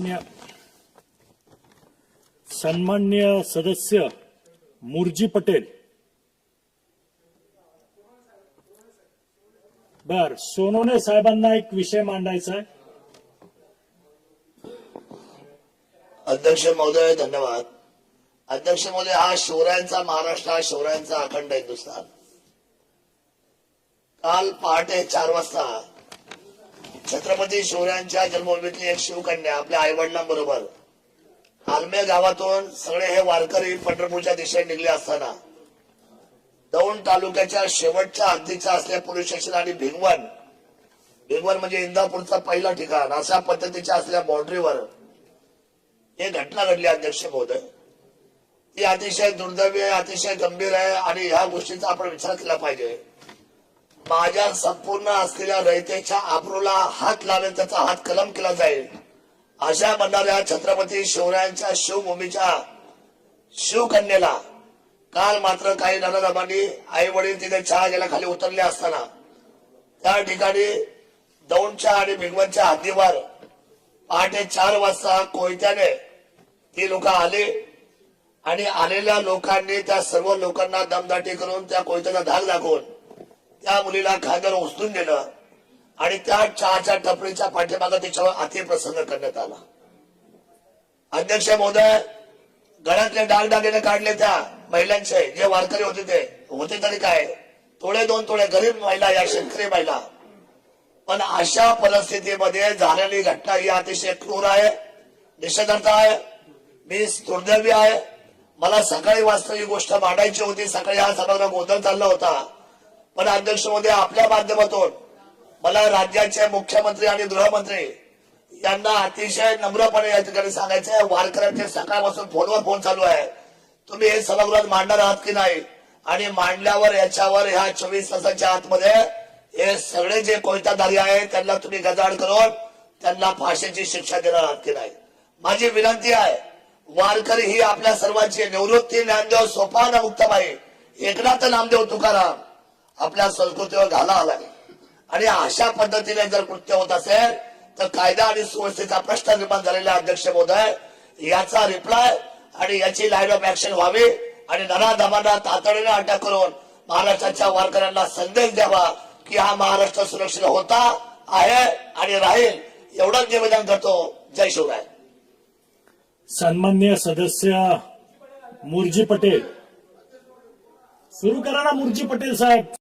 सन्मान्य सन्मान्य सदस्य मुरजी पटेल. बर सोनोने साहेबांना एक विषय मांडायचा आहे. अध्यक्ष महोदय धन्यवाद. अध्यक्ष महोदय हा शिवरायांचा महाराष्ट्र हा शिवरायांचा अखंड हिंदुस्थान. काल पहाटे चार वाजता छत्रपती शिवरायांच्या जन्मभूमीतली एक शिवकन्या आपल्या आईवडिलांबरोबर. आलमे गावातून सगळे हे वारकरी पंढरपूरच्या दिशेने निघले असताना दौंड तालुक्याच्या शेवटच्या हद्दीचा असलेल्या पोलीस स्टेशन आणि भिंगवन भिंगवन म्हणजे इंदापूरचा पहिलं ठिकाण अशा पद्धतीच्या असल्या बाउंड्रीवर हे घटना घडली अध्यक्ष महोदय. ती अतिशय दुर्दैवी आहे अतिशय गंभीर आहे आणि ह्या गोष्टीचा आपण विचार केला पाहिजे. माझ्या संपूर्ण असलेल्या रयतेच्या आब्रूला हात लावेल त्याचा हात कलम केला जाईल. अशा म्हणणाऱ्या छत्रपती शिवरायांच्या शिवभूमीच्या शिवकन्येला काल मात्र काही नरदमांनी आई वडील तिथे चहा घ्यायला खाली उतरले असताना त्या ठिकाणी दौंडच्या आणि भिगवणच्या हद्दीवर पहाटे चार वाजता कोयत्याने ती लोक आले आणि आलेल्या लोकांनी त्या सर्व लोकांना दमदाटी करून त्या कोयत्याचा धाक दाखवून त्या मुलीला खांद्यावर उचलून देणं आणि त्या चहाच्या टपरीच्या पाठीमागे तिच्यावर अतिप्रसंग करण्यात आला. अध्यक्ष महोदय गळ्यातले डागडागिने काढले त्या महिलांचे जे वारकरी होते ते. होते तरी काय? थोडे दोन थोडे गरीब महिला या शेतकरी महिला. पण अशा परिस्थितीमध्ये झालेली घटना ही अतिशय क्रूर आहे निषेधार्थ आहे मी दुर्दैवी आहे. मला सकाळी वाजता ही गोष्ट मांडायची होती. सकाळी हा सभागृह गोंधळ चालला होता. पण अध्यक्ष मोदी आपल्या माध्यमातून मला राज्याचे मुख्यमंत्री आणि गृहमंत्री यांना अतिशय नम्रपणे या ठिकाणी सांगायचं आहे वारकऱ्यांचे सकाळपासून फोनवर फोन चालू आहे. तुम्ही हे सभागृहात मांडणार आहात की नाही? आणि मांडल्यावर याच्यावर ह्या चोवीस तासाच्या आतमध्ये हे सगळे जे कोयताधारी आहेत त्यांना तुम्ही गजाड करून त्यांना फाशीची शिक्षा देणार आहात की नाही? माझी विनंती आहे वारकरी ही आपल्या सर्वांची निवृत्ती ज्ञानदेव सोपान उत्तम आहे एकनाथ नामदेव तुकाराम आपल्या संस्कृतीवर घाला आलाय. आणि अशा पद्धतीने जर कृत्य होत असेल तर कायदा आणि सुव्यवस्थेचा प्रश्न निर्माण झालेला अध्यक्ष महोदय. याचा रिप्लाय आणि याची लाईन ऑफ ऍक्शन व्हावी आणि नराधमांना तातडीने अटक करून महाराष्ट्राच्या वारकऱ्यांना संदेश द्यावा की हा महाराष्ट्र सुरक्षित होता आहे आणि राहील. एवढंच निवेदन करतो. जय शिवराय. सन्मान्य सदस्य मुरजी पटेल. सुरू करा ना मुरजी पटेल साहेब.